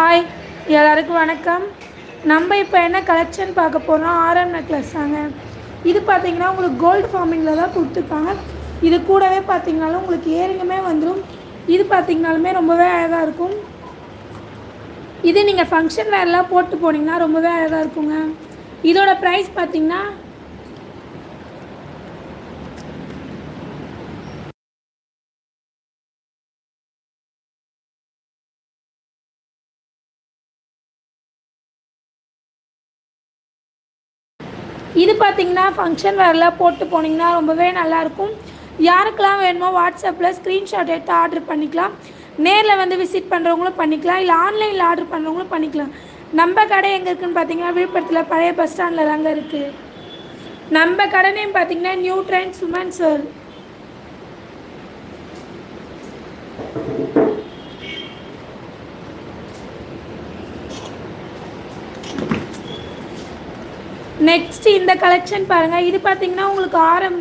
Hi எல்லாருக்கும் வணக்கம். நம்ம இப்போ என்ன கலெக்ஷன் பார்க்க போகிறோம் ஆரம் நெக்லஸ் தாங்க. இது பார்த்தீங்கன்னா உங்களுக்கு கோல்டு ஃபார்மிங்கில் தான் கொடுத்துருக்காங்க. இது கூடவே பார்த்தீங்கனாலும் உங்களுக்கு ஏரிங்குமே வந்துடும் இது பார்த்தீங்கனாலுமே ரொம்பவே அழகாக இருக்கும். இது நீங்கள் ஃபங்க்ஷன் வேர்லாம் போட்டு போனீங்கன்னா ரொம்பவே அழகாக இருக்குங்க. இதோட ப்ரைஸ் பார்த்தீங்கன்னா இது பார்த்தீங்கன்னா ஃபங்க்ஷன் வேர்லாம் போட்டு போனீங்கன்னா ரொம்பவே நல்லாயிருக்கும் யாருக்கெல்லாம் வேணுமோ வாட்ஸ்அப்பில் ஸ்க்ரீன்ஷாட் எடுத்து ஆர்டர் பண்ணிக்கலாம். நேரில் வந்து விசிட் பண்ணுறவங்களும் பண்ணிக்கலாம். இல்லை ஆன்லைனில் ஆர்டர் பண்ணுறவங்களும் பண்ணிக்கலாம். நம்ம கடை எங்கே இருக்குதுன்னு பார்த்தீங்கன்னா விழுப்புரத்தில் பழைய பஸ் ஸ்டாண்டில் தாங்க இருக்குது நம்ம கடை நேம் பார்த்தீங்கன்னா new trends Suman sir next இந்த கலெக்ஷன் பாருங்க. இது பார்த்தீங்கன்னா உங்களுக்கு ஆரம்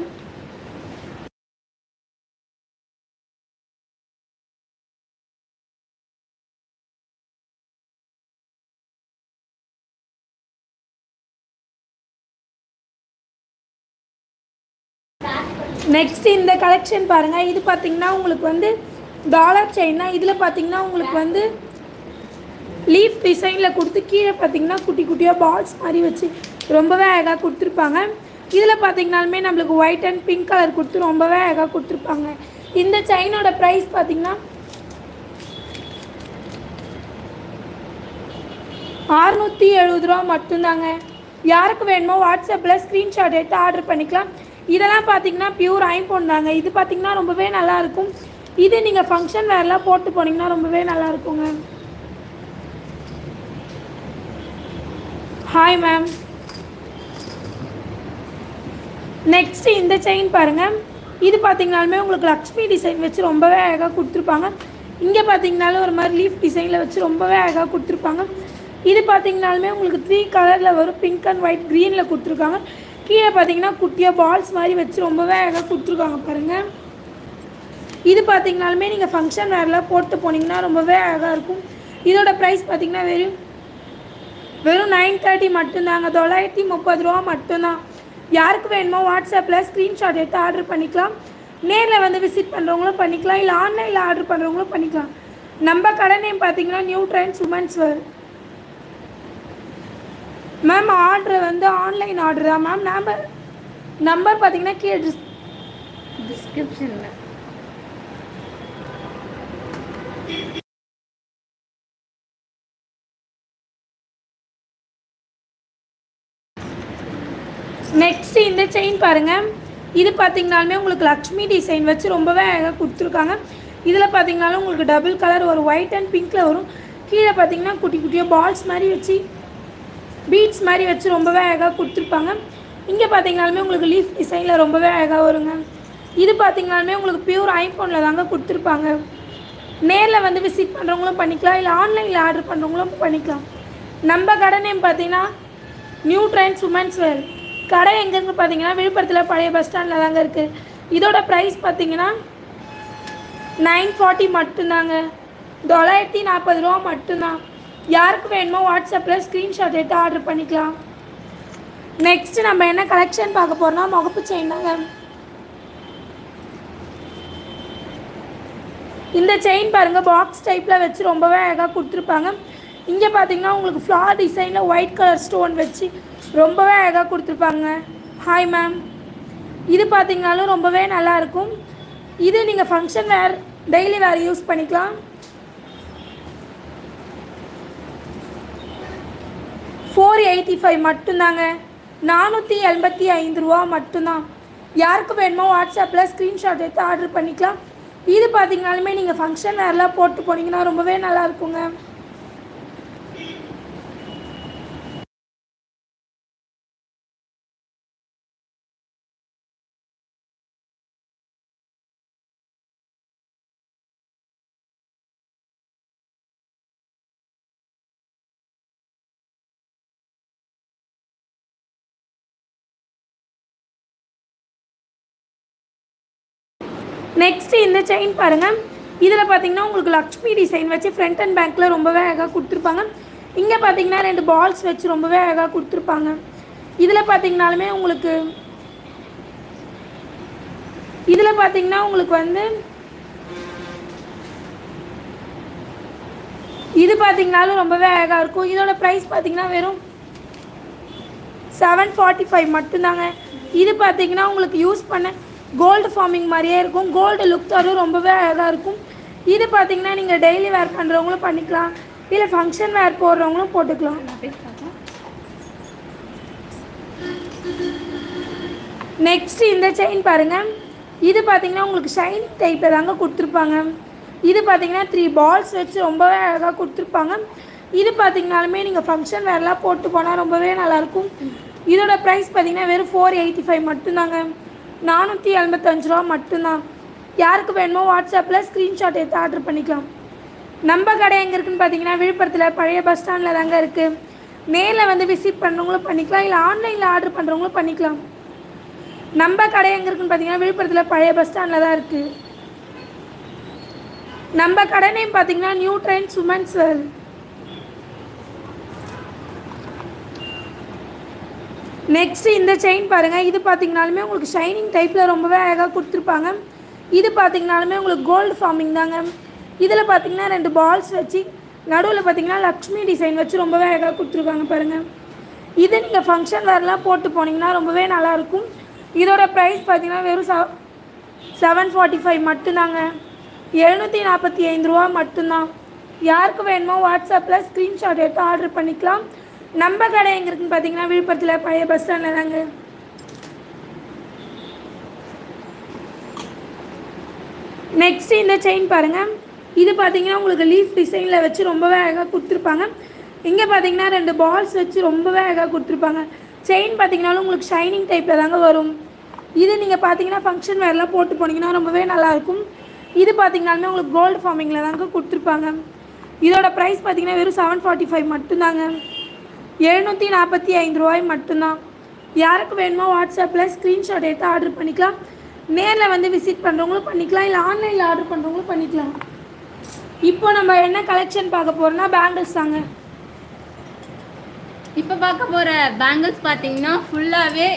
நெக்ஸ்ட் இந்த கலெக்ஷன் பாருங்க. இது பார்த்தீங்கன்னா உங்களுக்கு வந்து டாலர் செயின்னா இதில் பார்த்தீங்கன்னா உங்களுக்கு வந்து லீஃப் டிசைனில் கொடுத்து கீழே பார்த்தீங்கன்னா குட்டி குட்டியாக பால்ஸ் மாதிரி வச்சு ரொம்பவே அழகாக கொடுத்துருப்பாங்க. இதில் பார்த்தீங்கனாலுமே நம்மளுக்கு ஒயிட் அண்ட் பிங்க் கலர் கொடுத்து ரொம்பவே அழகாக கொடுத்துருப்பாங்க. இந்த செயினோட ப்ரைஸ் பார்த்தீங்கன்னா அறுநூற்றி எழுபது ரூபா மட்டும்தாங்க. யாருக்கு வேணுமோ வாட்ஸ்அப்பில் ஸ்க்ரீன்ஷாட் எடுத்து ஆர்டர் பண்ணிக்கலாம். இதெல்லாம் பார்த்தீங்கன்னா பியூர் ஐம்போன் தாங்க. இது பார்த்தீங்கன்னா ரொம்பவே நல்லாயிருக்கும் இது நீங்கள் ஃபங்க்ஷன் வேர்லாம் போட்டு போனீங்கன்னா ரொம்பவே நல்லா இருக்குங்க. ஹாய் மேம் நெக்ஸ்ட்டு இந்த செயின் பாருங்கள் இது பார்த்தீங்கனாலுமே உங்களுக்கு லக்ஷ்மி டிசைன் வச்சு ரொம்பவே அழகாக கொடுத்துருப்பாங்க. இங்கே பார்த்தீங்கனாலும் ஒரு மாதிரி லீஃப் டிசைனில் வச்சு ரொம்பவே அழகாக கொடுத்துருப்பாங்க. இது பார்த்தீங்கனாலுமே உங்களுக்கு த்ரீ கலரில் வரும். பிங்க் அண்ட் ஒயிட் க்ரீனில் கொடுத்துருக்காங்க. கீழே பார்த்தீங்கன்னா குட்டியாக பால்ஸ் மாதிரி வச்சு ரொம்பவே அழகாக கொடுத்துருக்காங்க பாருங்கள் இது பார்த்தீங்கனாலுமே நீங்கள் ஃபங்க்ஷன் வேர்லாம் போட்டு போனீங்கன்னா ரொம்பவே அழகாக இருக்கும். இதோட ப்ரைஸ் பார்த்தீங்கன்னா வெறும் வெறும் நைன் தேர்ட்டி மட்டும்தாங்க. தொள்ளாயிரத்தி முப்பது ரூபா மட்டும்தான். யாருக்கு வேணுமோ வாட்ஸ்அப்பில் ஸ்க்ரீன்ஷாட் எடுத்து ஆர்டர் பண்ணிக்கலாம். நேரில் வந்து விசிட் பண்ணுறவங்களும் பண்ணிக்கலாம். இல்லை ஆன்லைனில் ஆர்டர் பண்ணுறவங்களும் பண்ணிக்கலாம். நம்ம கடை நேம் பார்த்தீங்கன்னா new trends women's wear ma'am order வந்து ஆன்லைன் ஆர்டர் தான். மேம் நம்பர் நம்பர் பார்த்தீங்கன்னா கீழே டிஸ் டிஸ்கிரிப்ஷனில் நெக்ஸ்ட் இந்த செயின் பாருங்கள் இது பார்த்தீங்கனாலுமே உங்களுக்கு லக்ஷ்மி டிசைன் வச்சு ரொம்பவே அழகாக கொடுத்துருக்காங்க. இதில் பார்த்தீங்கனாலும் உங்களுக்கு டபுள் கலர் ஒரு ஒயிட் அண்ட் பிங்க்கில் வரும். கீழே பார்த்தீங்கன்னா குட்டி குட்டியாக பால்ஸ் மாதிரி வச்சு பீட்ஸ் மாதிரி வச்சு ரொம்பவே அழகாக கொடுத்துருப்பாங்க. இங்கே பார்த்தீங்கனாலுமே உங்களுக்கு லீஃப் டிசைனில் ரொம்பவே அழகாக வருங்க. இது பார்த்திங்கனாலுமே உங்களுக்கு பியூர் ஐஃபோனில் தாங்க கொடுத்துருப்பாங்க. நேரில் வந்து விசிட் பண்ணுறவங்களும் பண்ணிக்கலாம். இல்லை ஆன்லைனில் ஆர்டர் பண்ணுறவங்களும் பண்ணிக்கலாம். நம்ம கடை நேம் பார்த்தீங்கன்னா நியூ ட்ரெண்ட்ஸ் உமன்ஸ் வேர் கடை எங்கேருந்து பார்த்தீங்கன்னா விழுப்புரத்தில் பழைய பஸ் ஸ்டாண்டில் தாங்க இருக்குது இதோட ப்ரைஸ் பார்த்தீங்கன்னா நைன் ஃபார்ட்டி மட்டும்தாங்க. தொள்ளாயிரத்தி நாற்பது ரூபா மட்டும்தான். யாருக்கு வேணுமோ வாட்ஸ்அப்பில் ஸ்க்ரீன்ஷாட் எடுத்து ஆர்டர் பண்ணிக்கலாம். நெக்ஸ்ட்டு நம்ம என்ன கலெக்ஷன் பார்க்க போகிறோம்னா முகப்பு செயின் தாங்க. இந்த செயின் பாருங்கள் பாக்ஸ் டைப்பில் வச்சு ரொம்பவே அழகாக கொடுத்துருப்பாங்க. இங்கே பார்த்தீங்கன்னா உங்களுக்கு ஃப்ளார் டிசைனில் ஒயிட் கலர் ஸ்டோன் வச்சு ரொம்பவே அழகாக கொடுத்துருப்பாங்க. ஹாய் மேம் இது பார்த்தீங்கனாலும் ரொம்பவே நல்லாயிருக்கும் இது நீங்கள் function wear daily wear use பண்ணிக்கலாம். ஃபோர் எயிட்டி ஃபைவ் மட்டும்தாங்க. நானூற்றி எண்பத்தி ஐந்து ரூபா மட்டும்தான். யாருக்கு வேணுமோ வாட்ஸ்அப்பில் ஸ்க்ரீன்ஷாட் எடுத்து ஆர்டர் பண்ணிக்கலாம். இது பார்த்தீங்கனாலுமே நீங்கள் ஃபங்க்ஷன் வேர்லாம் போட்டு போனீங்கன்னா ரொம்பவே நல்லா இருக்குங்க. நெக்ஸ்ட்டு இந்த செயின் பாருங்கள் இதில் பார்த்தீங்கன்னா உங்களுக்கு லக்ஷ்மி டிசைன் வச்சு ஃப்ரண்ட் அண்ட் பேக்கில் ரொம்பவே அழகாக கொடுத்துருப்பாங்க. இங்கே பார்த்தீங்கன்னா ரெண்டு பால்ஸ் வச்சு ரொம்பவே அழகாக கொடுத்துருப்பாங்க. இதில் பார்த்தீங்கனாலுமே உங்களுக்கு இதில் பார்த்தீங்கன்னா உங்களுக்கு வந்து இது பார்த்தீங்கனாலும் ரொம்பவே அழகாக இருக்கும். இதோட ப்ரைஸ் பார்த்தீங்கன்னா வெறும் செவன் ஃபார்ட்டி ஃபைவ் மட்டும்தாங்க. இது பார்த்தீங்கன்னா உங்களுக்கு யூஸ் பண்ண கோல்டு ஃபார்மிங் மாதிரியே இருக்கும். கோல்டு லுக் தரும் ரொம்பவே அழகாக இருக்கும். இது பார்த்தீங்கன்னா நீங்கள் டெய்லி வேர் பண்ணுறவங்களும் பண்ணிக்கலாம். இல்லை ஃபங்க்ஷன் வேர் போடுறவங்களும் போட்டுக்கலாம். நெக்ஸ்ட் இந்த செயின் பாருங்கள் இது பார்த்தீங்கன்னா உங்களுக்கு ஷைனிங் டைப்பில் தாங்க கொடுத்துருப்பாங்க. இது பார்த்தீங்கன்னா த்ரீ பால்ஸ் வச்சு ரொம்பவே அழகாக கொடுத்துருப்பாங்க. இது பார்த்தீங்கனாலுமே நீங்கள் ஃபங்க்ஷன் வேர்லாம் போட்டு போனால் ரொம்பவே நல்லாயிருக்கும் இதோட ப்ரைஸ் பார்த்தீங்கன்னா வெறும் ஃபோர் எயிட்டி ஃபைவ் மட்டும்தாங்க. நானூற்றி எண்பத்தஞ்சு ரூபா மட்டும்தான். யாருக்கு வேணுமோ வாட்ஸ்அப்பில் ஸ்க்ரீன்ஷாட் எடுத்து ஆர்டர் பண்ணிக்கலாம். நம்ம கடை எங்கே இருக்குன்னு பார்த்தீங்கன்னா விழுப்புரத்தில் பழைய பஸ் ஸ்டாண்டில் தாங்க இருக்குது நேரில் வந்து விசிட் பண்ணுறவங்களும் பண்ணிக்கலாம் இல்லை ஆன்லைனில் ஆர்டர் பண்ணுறவங்களும் பண்ணிக்கலாம். நம்ம கடை எங்கே இருக்குன்னு பார்த்தீங்கன்னா விழுப்புரத்தில் பழைய பஸ் ஸ்டாண்டில் தான் இருக்குது நம்ம கடை நேம் பார்த்தீங்கன்னா new train women's world next இந்த செயின் பாருங்கள் இது பார்த்திங்கனாலுமே உங்களுக்கு ஷைனிங் டைப்பில் ரொம்பவே அழகாக கொடுத்துருப்பாங்க. இது பார்த்திங்கனாலுமே உங்களுக்கு கோல்டு ஃபார்மிங் தாங்க. இதில் பார்த்தீங்கன்னா ரெண்டு பால்ஸ் வச்சு நடுவில் பார்த்தீங்கன்னா லக்ஷ்மி டிசைன் வச்சு ரொம்பவே அழகாக கொடுத்துருக்காங்க பாருங்கள் இது நீங்கள் ஃபங்க்ஷன் வேறுலாம் போட்டு போனீங்கன்னா ரொம்பவே நல்லாயிருக்கும் இதோட ப்ரைஸ் பார்த்தீங்கன்னா வெறும் செவ செவன் ஃபார்ட்டி ஃபைவ் மட்டும்தாங்க. எழுநூற்றி நாற்பத்தி ஐந்து ரூபா மட்டும்தான். யாருக்கு வேணுமோ வாட்ஸ்அப்பில் ஸ்க்ரீன்ஷாட் எடுத்து ஆர்டர் பண்ணிக்கலாம். நம்ம கடை எங்கே இருக்குன்னு பார்த்தீங்கன்னா விழுப்புரத்தில் பழைய பஸ் ஸ்டாண்டில் தாங்க. நெக்ஸ்ட் இந்த செயின் பாருங்கள் இது பார்த்தீங்கன்னா உங்களுக்கு லீஃப் டிசைனில் வச்சு ரொம்பவே அழகாக கொடுத்துருப்பாங்க. இங்கே பார்த்தீங்கன்னா ரெண்டு பால்ஸ் வச்சு ரொம்பவே அழகாக கொடுத்துருப்பாங்க. செயின் பார்த்தீங்கன்னாலும் உங்களுக்கு ஷைனிங் டைப்பில் தாங்க வரும். இது நீங்கள் பார்த்தீங்கன்னா ஃபங்க்ஷன் வேர்லாம் போட்டு போனீங்கன்னா ரொம்பவே நல்லாயிருக்கும் இது பார்த்தீங்கனாலுமே உங்களுக்கு கோல்டு ஃபார்மிங்கில் தாங்க கொடுத்துருப்பாங்க. இதோட ப்ரைஸ் பார்த்தீங்கன்னா வெறும் செவன் ஃபார்ட்டி ஃபைவ் மட்டும்தாங்க. எழுநூற்றி நாற்பத்தி ஐந்து ரூபாய் மட்டும்தான். யாருக்கு வேணுமோ வாட்ஸ்அப்பில் ஸ்க்ரீன்ஷாட் எடுத்து ஆர்டர் பண்ணிக்கலாம். நேரில் வந்து விசிட் பண்ணுறவங்களும் பண்ணிக்கலாம். இல்லை ஆன்லைனில் ஆர்டர் பண்ணுறவங்களும் பண்ணிக்கலாம். இப்போ நம்ம என்ன கலெக்ஷன் பார்க்க போகிறோம்னா பேங்கிள்ஸ் தாங்க. இப்போ பார்க்க போகிற பேங்கிள்ஸ் பார்த்தீங்கன்னா ஃபுல்லாகவே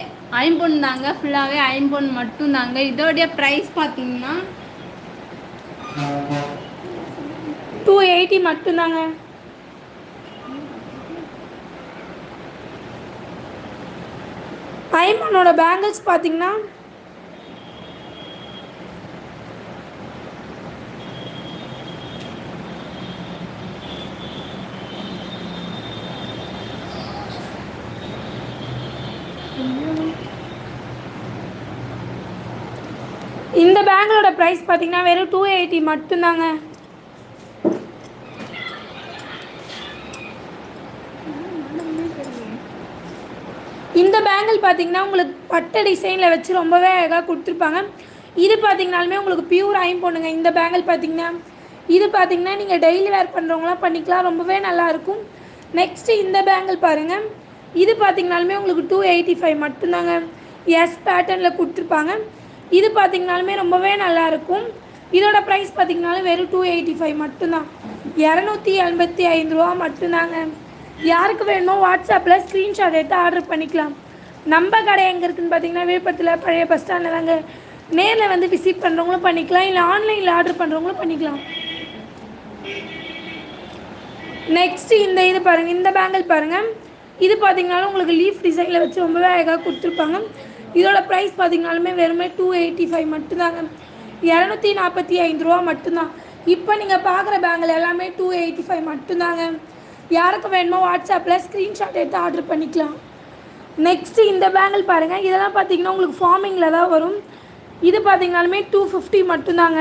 ஐம்பொன் தாங்க. ஃபுல்லாகவே ஐம்பொன் மட்டும் தாங்க. இதோடைய ப்ரைஸ் பார்த்தீங்கன்னா டூ எயிட்டி மட்டும்தாங்க ஐமனோட பேங்கிள்ஸ் பார்த்தீங்கன்னா இந்த பேங்கிளோட ப்ரைஸ் பார்த்தீங்கன்னா வெறும் டூ எயிட்டி மட்டும்தாங்க. இந்த பேங்கிள் பார்த்தீங்கன்னா உங்களுக்கு பட்டை டிசைனில் வச்சு ரொம்பவே அழகாக கொடுத்துருப்பாங்க. இது பார்த்தீங்கனாலுமே உங்களுக்கு பியூர் ஐம்பொண்ணுங்க இந்த பேங்கிள் பார்த்தீங்கன்னா இது பார்த்தீங்கன்னா நீங்கள் டெய்லி வேர் பண்ணுறவங்களாம் பண்ணிக்கலாம். ரொம்பவே நல்லாயிருக்கும் நெக்ஸ்ட்டு இந்த பேங்கிள் பாருங்கள் இது பார்த்தீங்கனாலுமே உங்களுக்கு டூ எயிட்டி ஃபைவ் மட்டும்தாங்க எஸ் பேட்டர்னில் கொடுத்துருப்பாங்க. இது பார்த்தீங்கனாலுமே ரொம்பவே நல்லாயிருக்கும் இதோட ப்ரைஸ் பார்த்தீங்கனாலும் வெறும் டூ எயிட்டி ஃபைவ் மட்டும்தான். இரநூத்தி எண்பத்தி ஐந்து ரூபா மட்டும்தாங்க. யாருக்கு வேணுமோ வாட்ஸ்அப்பில் ஸ்க்ரீன்ஷாட் எடுத்து ஆர்டர் பண்ணிக்கலாம். நம்ம கடை எங்கே இருக்குதுன்னு பார்த்தீங்கன்னா விழுப்புரத்தில் பழைய பஸ் ஸ்டாண்டில் தாங்க. நேரில் வந்து விசிட் பண்ணுறவங்களும் பண்ணிக்கலாம். இல்லை ஆன்லைனில் ஆர்டர் பண்ணுறவங்களும் பண்ணிக்கலாம். நெக்ஸ்ட்டு இந்த இது பாருங்கள் இந்த பேங்கிள் பாருங்கள் இது பார்த்தீங்கனாலும் உங்களுக்கு லீஃப் டிசைனில் வச்சு ரொம்பவே அழகாக கொடுத்துருப்பாங்க. இதோட ப்ரைஸ் பார்த்தீங்கனாலுமே வெறுமே டூ எயிட்டி ஃபைவ் மட்டும்தாங்க. இரநூத்தி நாற்பத்தி ஐந்து ரூபா மட்டும்தான். இப்போ நீங்கள் பார்க்குற பேங்கிள் எல்லாமே டூ எயிட்டி ஃபைவ் மட்டும்தாங்க. யாருக்கு வேணுமோ வாட்ஸ்அப்பில் ஸ்க்ரீன்ஷாட் எடுத்து ஆர்டர் பண்ணிக்கலாம். நெக்ஸ்ட்டு இந்த பேங்கிள் பாருங்கள் இதெல்லாம் பார்த்தீங்கன்னா உங்களுக்கு ஃபார்மிங்கில் தான் வரும். இது பார்த்தீங்கனாலுமே டூ ஃபிஃப்டி மட்டும்தாங்க.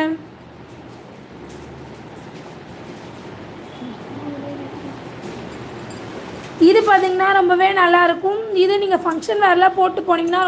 இது பார்த்தீங்கன்னா ரொம்பவே நல்லாயிருக்கும் இது நீங்கள் ஃபங்க்ஷன் வேறுலாம் போட்டு போனீங்கன்னா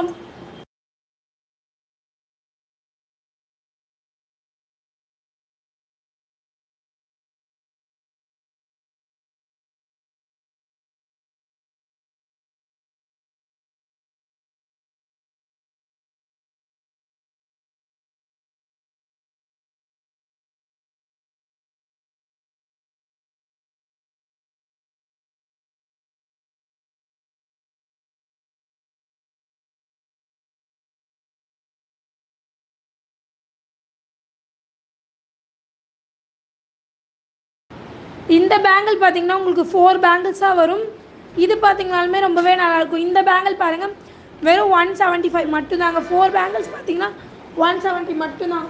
இந்த பேங்கிள் பார்த்தீங்கன்னா உங்களுக்கு ஃபோர் பேங்கிள்ஸாக வரும். இது பார்த்திங்கனாலுமே ரொம்பவே நல்லாயிருக்கும். இந்த பேங்கிள் பாருங்கள் வெறும் ஒன் செவன்ட்டி ஃபைவ் மட்டும்தாங்க. ஃபோர் பேங்கிள்ஸ் பார்த்திங்கன்னா ஒன் செவன்ட்டி மட்டும்தான்.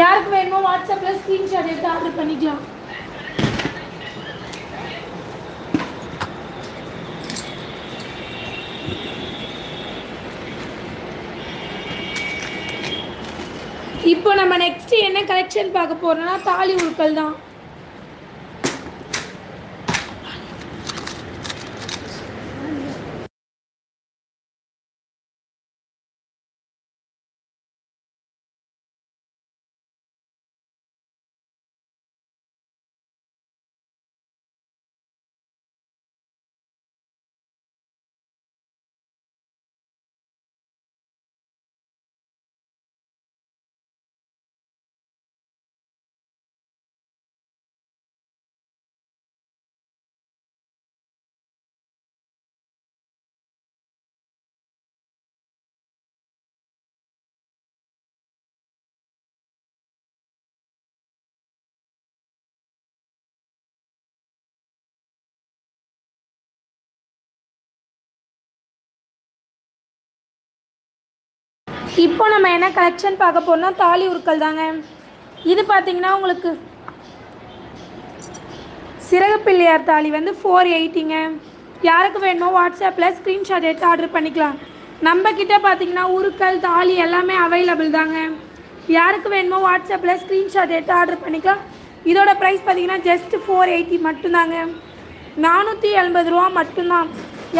யாருக்கு வேணுமோ வாட்ஸ்அப்பில் ஸ்க்ரீன்ஷாட் எடுத்து ஆர்டர் பண்ணிக்கலாம். இப்போ நம்ம நெக்ஸ்ட் என்ன கலெக்ஷன் பார்க்க போறோம்னா தாலி உருக்கள் தான். இப்போ நம்ம என்ன கலெக்ஷன் பார்க்க போகிறோம்னா தாலி உருக்கள் தாங்க. இது பார்த்தீங்கன்னா உங்களுக்கு சிறகப்பிள்ளையார் தாலி வந்து ஃபோர் எயிட்டிங்க யாருக்கு வேணுமோ வாட்ஸ்அப்பில் ஸ்க்ரீன்ஷாட் எடுத்து ஆர்டர் பண்ணிக்கலாம். நம்ம கிட்டே பார்த்தீங்கன்னா உருக்கள் தாலி எல்லாமே அவைலபிள் தாங்க. யாருக்கு வேணுமோ வாட்ஸ்அப்பில் ஸ்க்ரீன்ஷாட் எடுத்து ஆர்டர் பண்ணிக்கலாம். இதோட ப்ரைஸ் பார்த்தீங்கன்னா ஜஸ்ட் ஃபோர் எயிட்டி மட்டும்தாங்க. நானூற்றி எண்பது ரூபா மட்டும்தான்.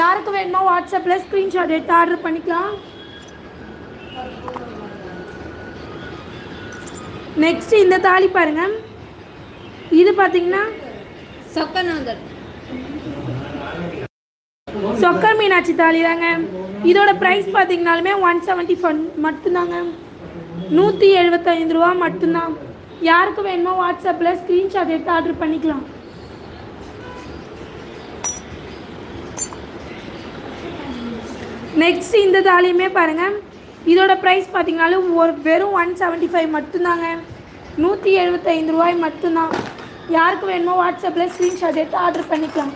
யாருக்கு வேணுமோ வாட்ஸ்அப்பில் ஸ்க்ரீன்ஷாட் எடுத்து ஆர்டர் பண்ணிக்கலாம். நெக்ஸ்ட் இந்த தாலி பாருங்க. இது பார்த்தீங்கன்னா சொக்கநாதர். சொக்கர் மீனாட்சி தாலி தாங்க. இதோட ப்ரைஸ் பார்த்தீங்கனாலுமே ஒன் செவன்ட்டி ஃபன் மட்டும்தாங்க நூற்றி எழுபத்தைந்து ரூபா மட்டும்தான். யாருக்கு வேணுமோ வாட்ஸ்அப்பில் ஸ்க்ரீன்ஷாட் எடுத்து ஆர்டர் பண்ணிக்கலாம். நெக்ஸ்ட் இந்த தாலியுமே பாருங்கள் இதோட ப்ரைஸ் பார்த்தீங்கனாலும் ஒரு வெறும் ஒன் செவன்ட்டி ஃபைவ் மட்டும்தாங்க நூற்றி எழுபத்தைந்து ரூபாய் மட்டும்தான். யாருக்கு வேணுமோ வாட்ஸ்அப்பில் ஸ்க்ரீன்ஷாட் எடுத்து ஆர்டர் பண்ணிக்கலாம்.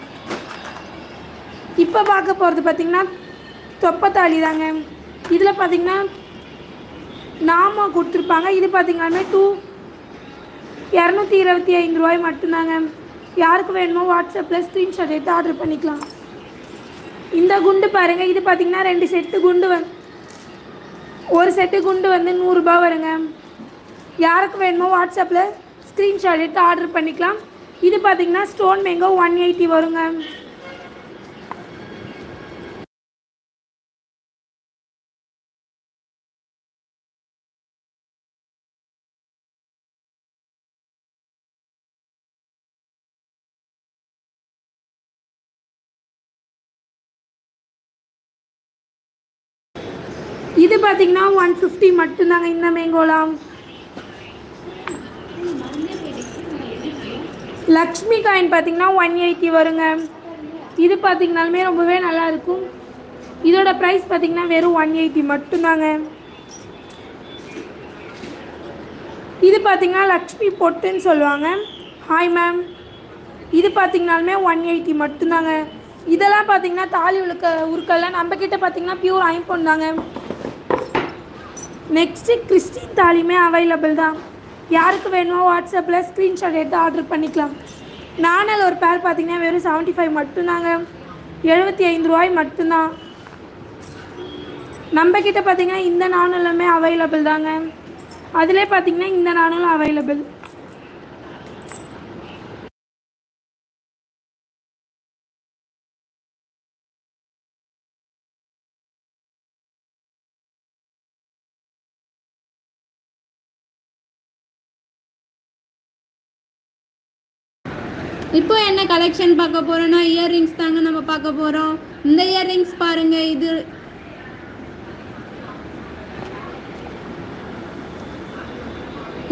இப்போ பார்க்க போகிறது பார்த்திங்கன்னா தொப்பத்தாளி தாங்க. இதில் பார்த்தீங்கன்னா நாம கொடுத்துருப்பாங்க. இது பார்த்திங்கனாலுமே டூ இரநூத்தி இருபத்தி ஐந்து ரூபாய் மட்டும்தாங்க. யாருக்கு வேணுமோ வாட்ஸ்அப்பில் ஸ்க்ரீன்ஷாட் எடுத்து ஆர்டர் பண்ணிக்கலாம். இந்த குண்டு பாருங்கள் இது பார்த்திங்கன்னா ரெண்டு செட்டு குண்டு வந்து ஒரு செட்டு குண்டு வந்து நூறுரூபா வருங்க. யாருக்கு வேணுமோ வாட்ஸ்அப்பில் ஸ்க்ரீன்ஷாட் எடுத்து ஆர்டர் பண்ணிக்கலாம். இது பார்த்தீங்கன்னா ஸ்டோன் மேங்கோ ஒன் எயிட்டி வருங்க இது பார்த்தீங்கன்னா ஒன் ஃபிஃப்டி மட்டும்தாங்க இந்த மேங்கோலாம் லக்ஷ்மி காயின் பார்த்தீங்கன்னா ஒன் எயிட்டி வருங்க. இது பார்த்தீங்கனாலுமே ரொம்பவே நல்லா இருக்கும். இதோட ப்ரைஸ் பார்த்தீங்கன்னா வெறும் ஒன் எயிட்டி மட்டும்தாங்க. இது பார்த்தீங்கன்னா லக்ஷ்மி பொட்டுன்னு சொல்லுவாங்க. ஹாய் மேம் இது பார்த்தீங்கனாலுமே ஒன் எயிட்டி மட்டும்தாங்க. இதெல்லாம் பார்த்தீங்கன்னா தாலி உழுக்க உருக்கெல்லாம் நம்ம பார்த்தீங்கன்னா பியூர் ஐம்பொன் தாங்க. நெக்ஸ்ட்டு கிறிஸ்டின் தாலியுமே அவைலபிள் தான். யாருக்கு வேணுமோ வாட்ஸ்அப்பில் ஸ்க்ரீன்ஷாட் எடுத்து ஆர்டர் பண்ணிக்கலாம். நாணல் ஒரு பேர் பார்த்தீங்கன்னா வெறும் செவன்ட்டி ஃபைவ் மட்டும்தாங்க. எழுபத்தி ஐந்து ரூபாய் மட்டும்தான். நம்ம கிட்டே பார்த்தீங்கன்னா இந்த நாணலுமே அவைலபிள் தாங்க. அதிலே பார்த்தீங்கன்னா இந்த நாணலும் அவைலபிள் இப்போ என்ன கலெக்ஷன் பார்க்க போறோம்னா இயர்ரிங்ஸ் தாங்க நம்ம பார்க்க போறோம். இந்த இயர்ரிங்ஸ் பாருங்க இது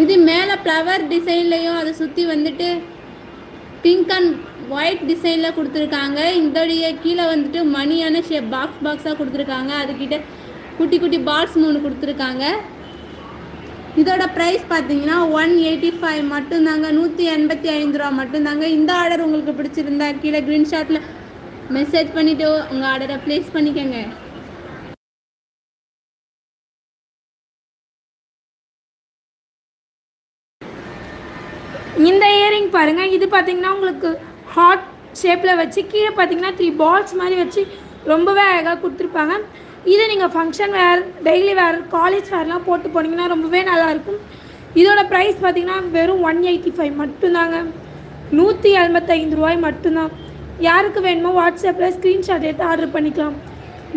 இது மேலே ஃப்ளவர் டிசைன்லேயும் அதை சுற்றி வந்துட்டு பிங்க் அண்ட் ஒயிட் டிசைனில் கொடுத்துருக்காங்க. இதோடைய கீழே வந்துட்டு மணியான ஷேப் பாக்ஸ் பாக்ஸாக கொடுத்துருக்காங்க. அதுக்கிட்ட குட்டி குட்டி பால்ஸ் மூணு கொடுத்துருக்காங்க. இதோட ப்ரைஸ் பார்த்தீங்கன்னா ஒன் எயிட்டி ஃபைவ் மட்டும்தாங்க நூற்றி எண்பத்தி ஐந்து ரூபா மட்டும்தாங்க. இந்த ஆர்டர் உங்களுக்கு பிடிச்சிருந்தா கீழே க்ரீன் ஷாட்டில் மெசேஜ் பண்ணிவிட்டு உங்கள் ஆர்டரை ப்ளேஸ் பண்ணிக்கோங்க. இந்த இயரிங் பாருங்கள் இது பார்த்தீங்கன்னா உங்களுக்கு ஹார்ட் ஷேப்பில் வச்சு கீழே பார்த்தீங்கன்னா த்ரீ பால்ஸ் மாதிரி வச்சு ரொம்பவே அழகாக கொடுத்துருப்பாங்க. இதை நீங்கள் function wear daily wear college வேர்லாம் போட்டு போனீங்கன்னா ரொம்பவே நல்லாயிருக்கும். இதோட ப்ரைஸ் பார்த்தீங்கன்னா வெறும் ஒன் எயிட்டி ஃபைவ் மட்டும்தாங்க. நூற்றி எண்பத்தைந்து ரூபாய் மட்டும்தான். யாருக்கு வேணுமோ வாட்ஸ்அப்பில் ஸ்க்ரீன்ஷாட் எடுத்து ஆர்டர் பண்ணிக்கலாம்.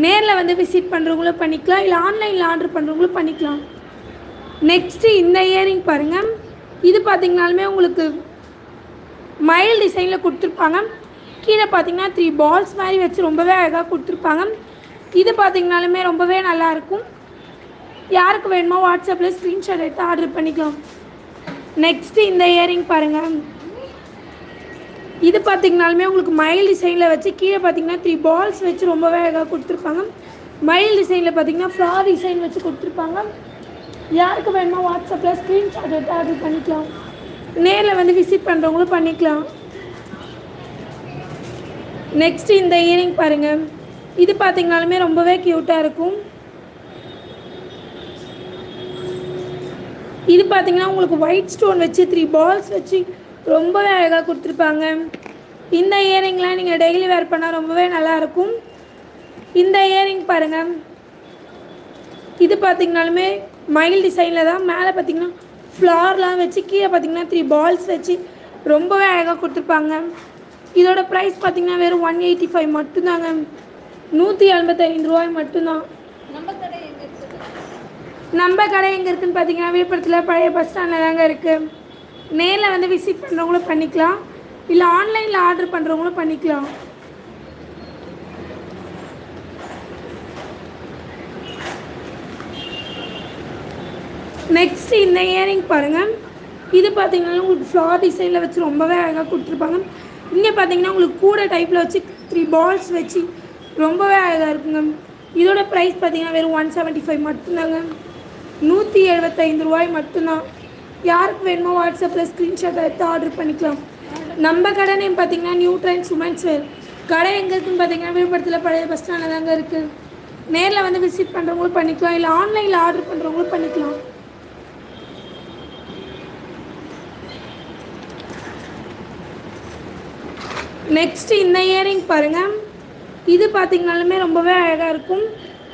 நேரில் வந்து விசிட் பண்ணுறவங்களும் பண்ணிக்கலாம். இல்லை ஆன்லைனில் ஆர்டர் பண்ணுறவங்களும் பண்ணிக்கலாம். நெக்ஸ்ட்டு இந்த இயரிங் பாருங்கள் இது பார்த்திங்கனாலுமே உங்களுக்கு மயில் டிசைனில் கொடுத்துருப்பாங்க. கீழே பார்த்தீங்கன்னா த்ரீ பால்ஸ் மாதிரி வச்சு ரொம்பவே அழகாக கொடுத்துருப்பாங்க. இது பார்த்தீங்கனாலுமே ரொம்பவே நல்லாயிருக்கும். யாருக்கு வேணுமோ வாட்ஸ்அப்பில் ஸ்க்ரீன்ஷாட் எடுத்து ஆர்டர் பண்ணிக்கலாம். நெக்ஸ்ட்டு இந்த இயரிங் பாருங்கள் இது பார்த்தீங்கனாலுமே உங்களுக்கு மயில் டிசைனில் வச்சு கீழே பார்த்தீங்கன்னா த்ரீ பால்ஸ் வச்சு ரொம்பவே அழகாக கொடுத்துருப்பாங்க. மயில் டிசைனில் பார்த்தீங்கன்னா ஃப்ளார் டிசைன் வச்சு கொடுத்துருப்பாங்க. யாருக்கு வேணுமோ வாட்ஸ்அப்பில் ஸ்க்ரீன்ஷாட் எடுத்து ஆர்டர் பண்ணிக்கலாம். நேரில் வந்து விசிட் பண்ணுறவங்களும் பண்ணிக்கலாம். நெக்ஸ்ட் இந்த இயரிங் பாருங்கள் இது பார்த்தீங்கனாலுமே ரொம்பவே க்யூட்டாக இருக்கும். இது பார்த்தீங்கன்னா உங்களுக்கு ஒயிட் ஸ்டோன் வச்சு த்ரீ பால்ஸ் வச்சு ரொம்பவே அழகாக கொடுத்துருப்பாங்க. இந்த இயரிங்லாம் நீங்கள் டெய்லி வேர் பண்ணால் ரொம்பவே நல்லாயிருக்கும் இந்த இயரிங் பாருங்கள் இது பார்த்தீங்கனாலுமே மயில் டிசைனில் தான். மேலே பார்த்தீங்கன்னா ஃப்ளார்லாம் வச்சு கீழே பார்த்தீங்கன்னா த்ரீ பால்ஸ் வச்சு ரொம்பவே அழகாக கொடுத்துருப்பாங்க. இதோட ப்ரைஸ் பார்த்தீங்கன்னா வெறும் ஒன் எயிட்டி ஃபைவ் மட்டும்தாங்க. நூற்றி எண்பத்தைந்து ரூபாய் மட்டும்தான். நம்ம கடை எங்கே இருக்குதுன்னு கடை எங்கே பார்த்தீங்கன்னா விழுப்புரத்தில் பழைய பஸ் ஸ்டாண்டில் தாங்க இருக்குது நேரில் வந்து விசிட் பண்ணுறவங்களும் பண்ணிக்கலாம். இல்லை ஆன்லைனில் ஆர்டர் பண்ணுறவங்களும் பண்ணிக்கலாம். நெக்ஸ்ட் இந்த இயரிங் பாருங்கள் இது பார்த்தீங்கன்னா உங்களுக்கு ஃப்ளார் டிசைனில் வச்சு ரொம்பவே அழகாக கொடுத்துருப்பாங்க. இங்கே பார்த்தீங்கன்னா உங்களுக்கு கூட டைப்பில் வச்சு த்ரீ பால்ஸ் வச்சு ரொம்பவே அழகாக இருக்குங்க. இதோட ப்ரைஸ் பார்த்தீங்கன்னா வெறும் ஒன் செவன்ட்டி ஃபைவ் மட்டும்தாங்க நூற்றி எழுபத்தைந்து ரூபாய் மட்டும்தான். யாருக்கு வேணுமோ வாட்ஸ்அப்பில் ஸ்க்ரீன்ஷாட் எடுத்து ஆர்டர் பண்ணிக்கலாம். நம்ம கடை நேம் பார்த்தீங்கன்னா நியூ ட்ரெண்ட்ஸ் உமன்ஸ் வேர் கடை எங்கே இருக்குன்னு பார்த்தீங்கன்னா விழுப்புரத்தில் பழைய பஸ் ஸ்டாண்டில் தாங்க இருக்குது நேரில் வந்து விசிட் பண்ணுறவங்களும் பண்ணிக்கலாம். இல்லை ஆன்லைனில் ஆர்டர் பண்ணுறவங்களும் பண்ணிக்கலாம். நெக்ஸ்ட் இந்த இயரிங் பாருங்கள் இது பார்த்தீங்கனாலுமே ரொம்பவே அழகாக இருக்கும்.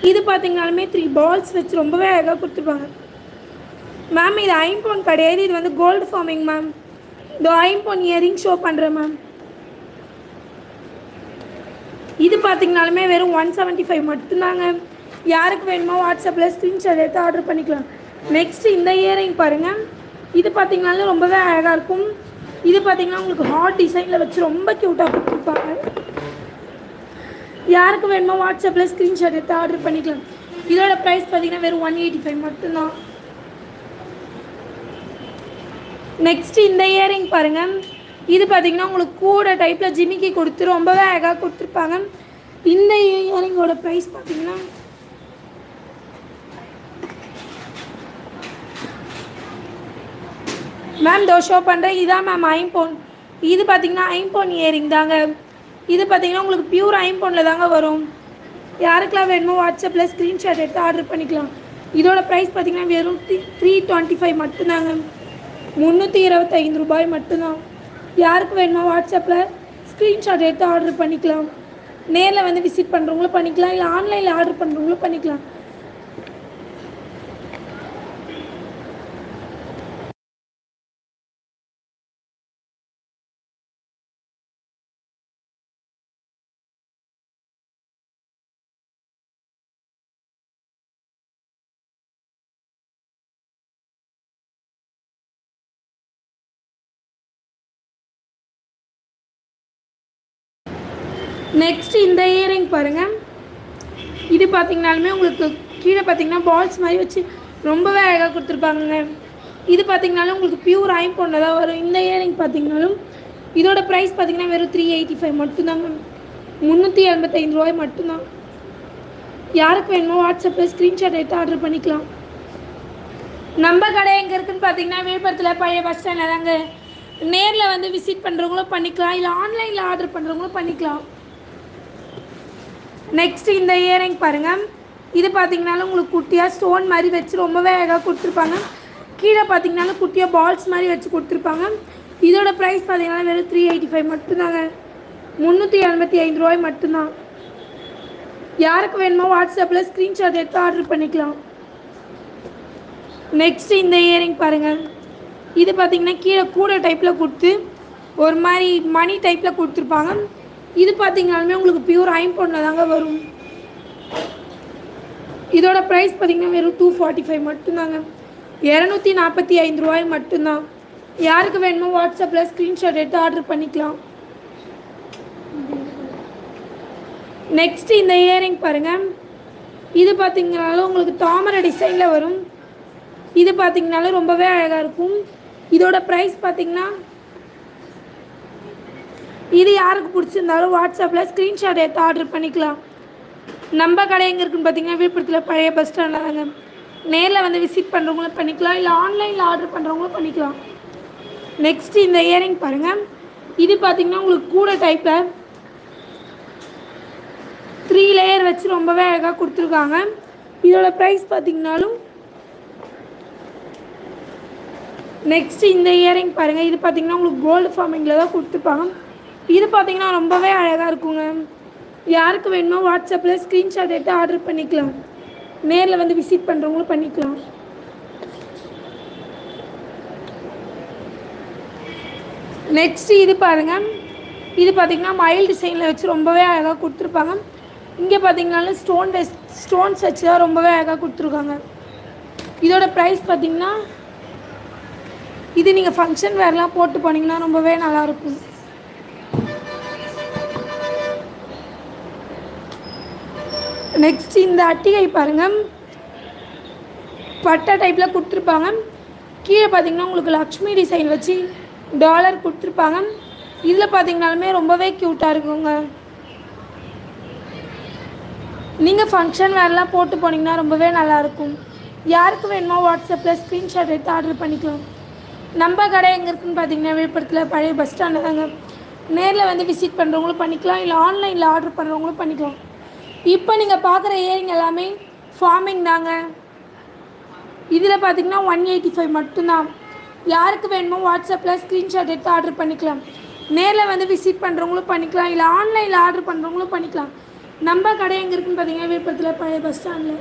இது பார்த்தீங்கனாலுமே த்ரீ பால்ஸ் வச்சு ரொம்பவே அழகாக கொடுத்துருப்பாங்க. மேம் இது ஐம்போன் கிடையாது. இது வந்து கோல்டு ஃபார்மிங் மேம் இந்த ஐம்போன் இயரிங் ஷோ பண்ணுறேன் மேம் இது பார்த்தீங்கனாலுமே வெறும் ஒன் செவன்ட்டி ஃபைவ் மட்டும்தாங்க. யாருக்கு வேணுமோ வாட்ஸ்அப்பில் ஸ்க்ரீன்ஷாட் எடுத்து ஆர்டர் பண்ணிக்கலாம். நெக்ஸ்ட் இந்த இயரிங் பாருங்கள் இது பார்த்தீங்கனாலும் ரொம்பவே அழகாக இருக்கும். இது பார்த்தீங்கன்னா உங்களுக்கு ஹாட் டிசைனில் வச்சு ரொம்ப க்யூட்டாக கொடுத்துருப்பாங்க. யாருக்கு வேணுமோ வாட்ஸ்அப்பில் ஸ்க்ரீன்ஷாட் எடுத்து ஆர்டர் பண்ணிக்கலாம். இதோட ப்ரைஸ் பார்த்தீங்கன்னா வெறும் ஒன் எயிட்டி ஃபைவ் மட்டும்தான். நெக்ஸ்ட் இந்த இயரிங் பாருங்கள் இது பார்த்தீங்கன்னா உங்களுக்கு கூட டைப்பில் ஜிமிக்கி கொடுத்து ரொம்பவே அழகாக கொடுத்துருப்பாங்க. இந்த இயரிங்கோட ப்ரைஸ் பார்த்தீங்கன்னா மேம் தோ ஷோ பண்ணுறேன் இதான் மேம் ஐம்போன் இது பார்த்தீங்கன்னா ஐம்போன் இயரிங் தாங்க. இது பார்த்தீங்கன்னா உங்களுக்கு பியூர் ஐம்பொனில் தாங்க வரும். யாருக்கெல்லாம் வேணுமோ வாட்ஸ்அப்பில் ஸ்க்ரீன்ஷாட் எடுத்து ஆர்டர் பண்ணிக்கலாம். இதோட ப்ரைஸ் பார்த்தீங்கன்னா வெறும் த்ரீ டுவெண்ட்டி ஃபைவ் மட்டும்தாங்க. முந்நூற்றி இருபத்தைந்து ரூபாய் மட்டும்தான். யாருக்கு வேணுமோ வாட்ஸ்அப்பில் ஸ்க்ரீன்ஷாட் எடுத்து ஆர்டர் பண்ணிக்கலாம். நேரில் வந்து விசிட் பண்ணுறவங்களும் பண்ணிக்கலாம். இல்லை ஆன்லைனில் ஆர்டர் பண்ணுறவங்களும் பண்ணிக்கலாம். நெக்ஸ்ட் இந்த இயரிங் பாருங்கள் இது பார்த்தீங்கனாலுமே உங்களுக்கு கீழே பார்த்தீங்கன்னா பால்ஸ் மாதிரி வச்சு ரொம்பவே அழகாக கொடுத்துருப்பாங்கங்க. இது பார்த்தீங்கனாலும் உங்களுக்கு பியூர் ஐம்போனில் தான் வரும். இந்த இயரிங் பார்த்தீங்கனாலும் இதோட ப்ரைஸ் பார்த்தீங்கன்னா வெறும் த்ரீ எயிட்டி ஃபைவ் மட்டும்தாங்க. முந்நூற்றி எண்பத்தைந்து ரூபாய் மட்டும்தான். யாருக்கு வேணுமோ வாட்ஸ்அப்பில் ஸ்க்ரீன்ஷாட் எடுத்து ஆர்டர் பண்ணிக்கலாம். நம்ம கடை எங்கே இருக்குதுன்னு பார்த்தீங்கன்னா விழுப்புரத்தில் பழைய பஸ் ஸ்டாண்டில் தாங்க. நேரில் வந்து விசிட் பண்ணுறவங்களும் பண்ணிக்கலாம். இல்லை ஆன்லைனில் ஆர்டர் பண்ணுறவங்களும் பண்ணிக்கலாம். நெக்ஸ்ட் இந்த இயரிங் பாருங்கள் இது பார்த்தீங்கனாலும் உங்களுக்கு குட்டியாக ஸ்டோன் மாதிரி வச்சு ரொம்பவே அழகாக கொடுத்துருப்பாங்க. கீழே பார்த்தீங்கனாலும் குட்டியாக பால்ஸ் மாதிரி வச்சு கொடுத்துருப்பாங்க. இதோட ப்ரைஸ் பார்த்தீங்கன்னா வெறும் த்ரீ எயிட்டி ஃபைவ் மட்டும்தாங்க. முந்நூற்றி எண்பத்தி ஐந்து ரூபாய் மட்டும்தான். யாருக்கு வேணுமோ வாட்ஸ்அப்பில் ஸ்க்ரீன்ஷாட் எடுத்து ஆர்டர் பண்ணிக்கலாம். நெக்ஸ்ட் இந்த இயரிங் பாருங்கள் இது பார்த்தீங்கன்னா கீழே கூடை டைப்பில் கொடுத்து ஒரு மாதிரி மணி டைப்பில் கொடுத்துருப்பாங்க. இது பார்த்தீங்கனாலுமே உங்களுக்கு பியூர் ஐம்பொன்னில் தாங்க வரும். இதோட ப்ரைஸ் பார்த்தீங்கன்னா வெறும் டூ ஃபார்ட்டி ஃபைவ் மட்டும்தாங்க. இரநூத்தி நாற்பத்தி ஐந்து ரூபாய் மட்டும்தான். யாருக்கு வேணுமோ வாட்ஸ்அப்பில் ஸ்க்ரீன்ஷாட் எடுத்து ஆர்டர் பண்ணிக்கலாம். நெக்ஸ்ட் இந்த இயரிங் பாருங்கள் இது பார்த்தீங்கனாலும் உங்களுக்கு தாமரை டிசைனில் வரும். இது பார்த்தீங்கனாலும் ரொம்பவே அழகாக இருக்கும். இதோட ப்ரைஸ் பார்த்தீங்கன்னா இது யாருக்கு பிடிச்சிருந்தாலும் வாட்ஸ்அப்பில் ஸ்க்ரீன்ஷாட் எடுத்து ஆர்டர் பண்ணிக்கலாம். நம்ம கடை எங்கே இருக்குன்னு பார்த்தீங்கன்னா விழுப்புரத்தில் பழைய பஸ் ஸ்டாண்டில் தாங்க. நேரில் வந்து விசிட் பண்ணுறவங்களும் பண்ணிக்கலாம். இல்லை ஆன்லைனில் ஆர்டர் பண்ணுறவங்களும் பண்ணிக்கலாம். நெக்ஸ்ட் இந்த இயரிங் பாருங்கள் இது பார்த்திங்கன்னா உங்களுக்கு கூட டைப்பில் த்ரீ லேயர் வச்சு ரொம்பவே அழகாக கொடுத்துருக்காங்க. இதோட ப்ரைஸ் பார்த்தீங்கனாலும் நெக்ஸ்ட் இந்த இயரிங் பாருங்கள் இது பார்த்தீங்கன்னா உங்களுக்கு கோல்டு ஃபார்மிங்கில் தான் கொடுத்துருப்பாங்க இது பார்த்தீங்கன்னா ரொம்பவே அழகாக இருக்குங்க. யாருக்கு வேணுமோ வாட்ஸ்அப்பில் ஸ்க்ரீன்ஷாட் எடுத்து ஆர்டர் பண்ணிக்கலாம். நேரில் வந்து விசிட் பண்ணுறவங்களும் பண்ணிக்கலாம். நெக்ஸ்ட் இது பாருங்கள் இது பார்த்தீங்கன்னா மயில் டிசைனில் வச்சு ரொம்பவே அழகாக கொடுத்துருப்பாங்க. இங்கே பார்த்தீங்கனாலும் ஸ்டோன் ஸ்டோன்ஸ் வச்சு தான் ரொம்பவே அழகாக கொடுத்துருக்காங்க. இதோட ப்ரைஸ் பார்த்திங்கன்னா இது நீங்கள் ஃபங்க்ஷன் வேர்லாம் போட்டு போனீங்கன்னா ரொம்பவே நல்லாயிருக்கும் நெக்ஸ்ட் இந்த அட்டிகை பாருங்கள் பட்டை டைப்பில் கொடுத்துருப்பாங்க. கீழே பார்த்தீங்கன்னா உங்களுக்கு லக்ஷ்மி டிசைன் வச்சு டாலர் கொடுத்துருப்பாங்க. இதில் பார்த்தீங்கனாலுமே ரொம்பவே க்யூட்டாக இருக்குங்க. நீங்கள் ஃபங்க்ஷன் வேர்லாம் போட்டு போனீங்கன்னா ரொம்பவே நல்லாயிருக்கும் யாருக்கு வேணுமோ வாட்ஸ்அப்பில் ஸ்க்ரீன்ஷாட் எடுத்து ஆர்டர் பண்ணிக்கலாம். நம்ம கடை எங்கே இருக்குன்னு பார்த்தீங்கன்னா விழுப்புரத்தில் பழைய பஸ் ஸ்டாண்டு தாங்க. நேரில் வந்து விசிட் பண்ணுறவங்களும் பண்ணிக்கலாம். இல்லை ஆன்லைனில் ஆர்டர் பண்ணுறவங்களும் பண்ணிக்கலாம். இப்போ நீங்கள் பார்க்குற ஏரிங் எல்லாமே ஃபார்மிங் தாங்க. இதில் பார்த்தீங்கன்னா ஒன் எயிட்டி ஃபைவ் மட்டும்தான். யாருக்கு வேணுமோ வாட்ஸ்அப்பில் ஸ்க்ரீன்ஷாட் எடுத்து ஆர்டர் பண்ணிக்கலாம். நேரில் வந்து விசிட் பண்ணுறவங்களும் பண்ணிக்கலாம். இல்லை ஆன்லைனில் ஆர்டர் பண்ணுறவங்களும் பண்ணிக்கலாம். நம்ம கடை எங்கே இருக்குன்னு பார்த்தீங்கன்னா விழுப்புரத்தில் பழைய பஸ் ஸ்டாண்டில்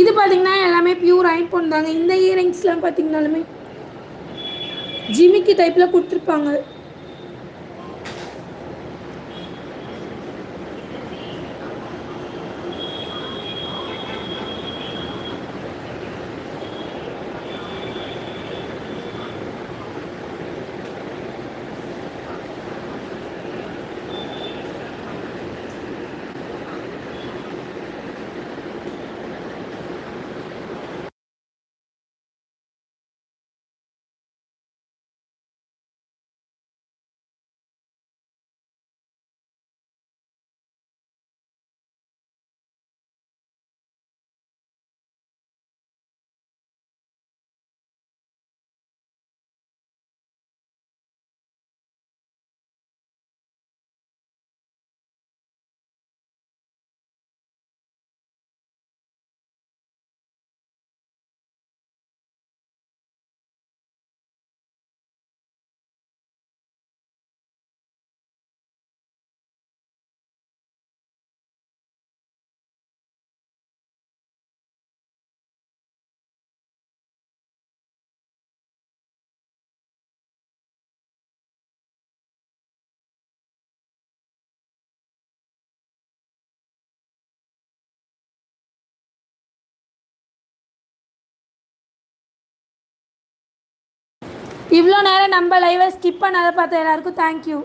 இது பார்த்தீங்கன்னா எல்லாமே பியூர் ஐம்பொன் தாங்க. இந்த இயரிங்ஸ்லாம் பார்த்தீங்கனாலுமே ஜிமிக்கி டைப்பில் கொடுத்துருப்பாங்க. இவ்வளோ நேரம் நம்ம லைவை ஸ்கிப் பண்ணாத பார்த்த எல்லாருக்கும் தேங்க்யூ